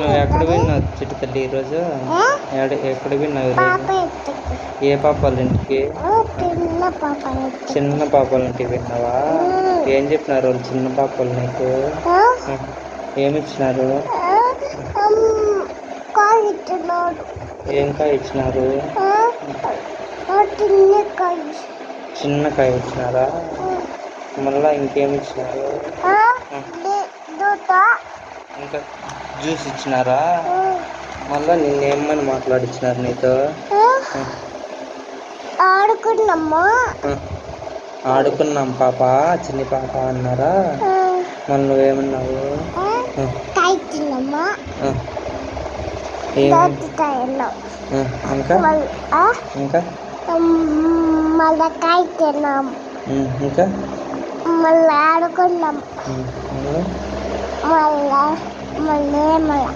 నువ్వు ఎక్కడ విన్నావు చిట్టు తల్లి ఈరోజు? ఎక్కడ ఎత్తుకు ఏ పాప వాళ్ళ ఇంటికి? చిన్న పాప ఎత్తు చిన్న పాప వాళ్ళ ఇంటికి విన్నావా ఏం చెప్పినారు వాళ్ళు చిన్న పాప వాళ్ళు నీకు? ఏమి ఇచ్చినారు? కాలు ఇస్తున్నాడు ఏం కాయ ఇచ్చినారు? చిన్న కాయ. ఇచ్చినారా? మళ్ళా ఇంకేమి ఇచ్చినారు? ఇంకా జ్యూస్ ఇచ్చినారా? మళ్ళా నిన్నేమని మాట్లాడిచ్చినారు నీతో? ఆడుకున్నామ్మా. ఆడుకున్నాం పాప చిన్ని పాప అన్నారా? మళ్ళీ నువ్వేమన్నావు? ఇంకా? ఇంకా? మళ్ళా కాయ తిన్నాం. ఉమ్, ఇంకా? మళ్ళీ ఆడుకున్నాం. ఉమ్, మళ్ళీ మళ్ళా